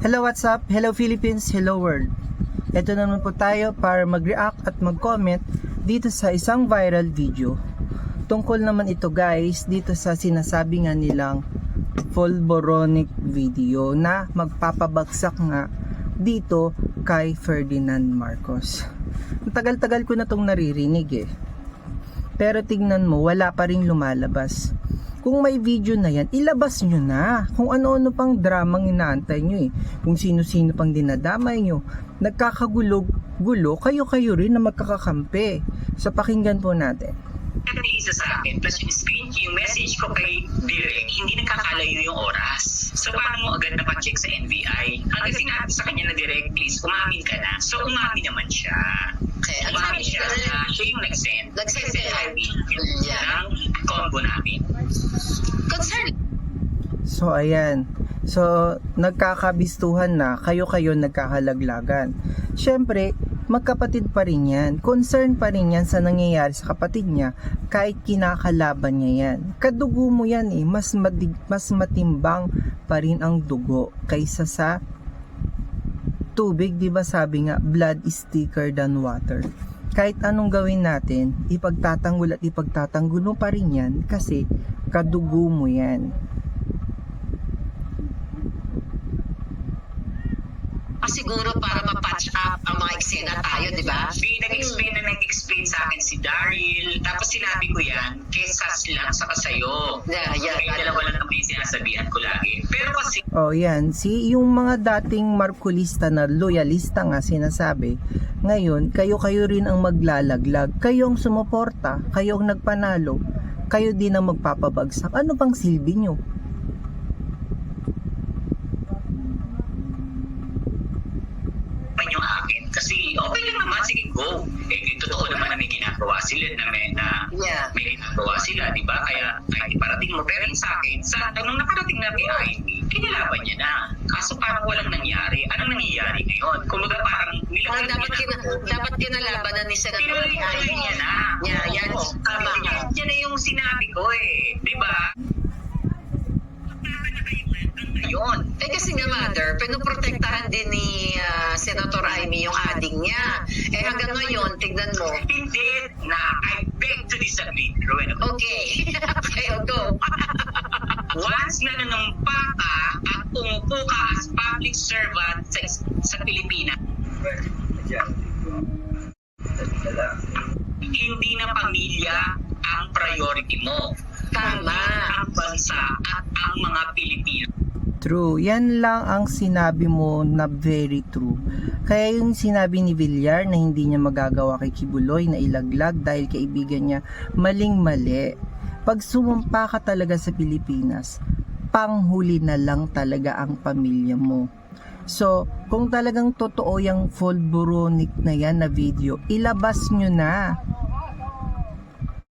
Hello, what's up? Hello, Philippines. Hello, world. Ito naman po tayo para mag-react at mag-comment dito sa isang viral video. Tungkol naman ito guys dito sa sinasabi nga nilang Volboronic video na magpapabagsak nga dito kay Ferdinand Marcos. Tagal-tagal ko na tong naririnig eh. Pero tignan mo, wala pa rin lumalabas. Kung may video na yan, ilabas nyo na. Kung ano-ano pang dramang inaantay nyo eh. Kung sino-sino pang dinadamay nyo. Nagkakagulo-gulo, kayo-kayo rin na magkakakampi. So pakinggan po natin. Nagkakita isa sa akin, plus yung screen, yung message ko kay Direk, hindi nagkakalayo yung oras. So paano mo agad napacheck sa NBI? Hanggang sinabi sa kanya na Direk, please, umamin ka na. So umamin naman siya. Okay, ang Umamin siya na siya yung nag-send. Nag-send Yeah. ng combo namin. Concern So ayan. So nagkakabistuhan na, kayo-kayo nagkakalaglagan. Syempre, magkapatid pa rin yan. Concern pa rin yan sa nangyayari sa kapatid niya kahit kinakalaban niya yan. Kadugo mo yan eh. Mas, madig, mas matimbang pa rin ang dugo kaysa sa tubig, di ba sabi nga, blood is thicker than water. Kahit anong gawin natin, ipagtatanggol at ipagtatanggol mo pa rin yan kasi kadugo mo yan. ah, siguro para ma-patch up ang mga eksena tayo, di ba? May nag-explain na nag-explain sa akin si Daryl. Tapos sinabi ko yan, kay Sas lang, saka sa'yo. Yeah, yeah dalawa lang naman yung sinasabihan ko lagi. Pero kasi Oh, yan. Si yung mga dating markulista na loyalista nga sinasabi, ngayon, kayo-kayo rin ang maglalaglag. Kayo ang sumuporta, kayo ang nagpanalo, kayo din ang magpapabagsak. Ano bang silbi nyo? yung akin. Kasi okay lang naman, sige go. Eh, totoo naman na may ginagawa sila na may, na Yeah. may ginagawa sila, di ba? Kaya kahit parating mo. Pero sa akin, sa nung nakarating na Ivy, kinalaban niya na. Kaso parang walang nangyari. Anong nangyayari ngayon? Kumbaga parang Parang nilagay dapat, niya kina, dapat kinalabanan ni Senator Tinuloy-tuloy niya na. Yeah, yan. Tama. Yan, yan na yung sinabi ko eh. Di ba? Yun. Eh kasi nga mother, pinoprotektahan din ni ah, Senator Amy yung ading niya. Eh hanggang ngayon, tignan mo. Hindi na I beg to disagree. Rowena. Okay. Once na nanumpa ka at umupo ka as public servant sa, sa Pilipinas, hindi na pamilya ang priority mo. Tama. Ang bansa at ang mga Pilipino. True. Yan lang ang sinabi mo na very true. Kaya yung sinabi ni Villar na hindi niya magagawa kay Kibuloy na ilaglag dahil kaibigan niya, maling-mali. Pag sumumpa ka talaga sa Pilipinas, panghuli na lang talaga ang pamilya mo. So, kung talagang totoo yung Volboronic na yan na video, ilabas nyo na.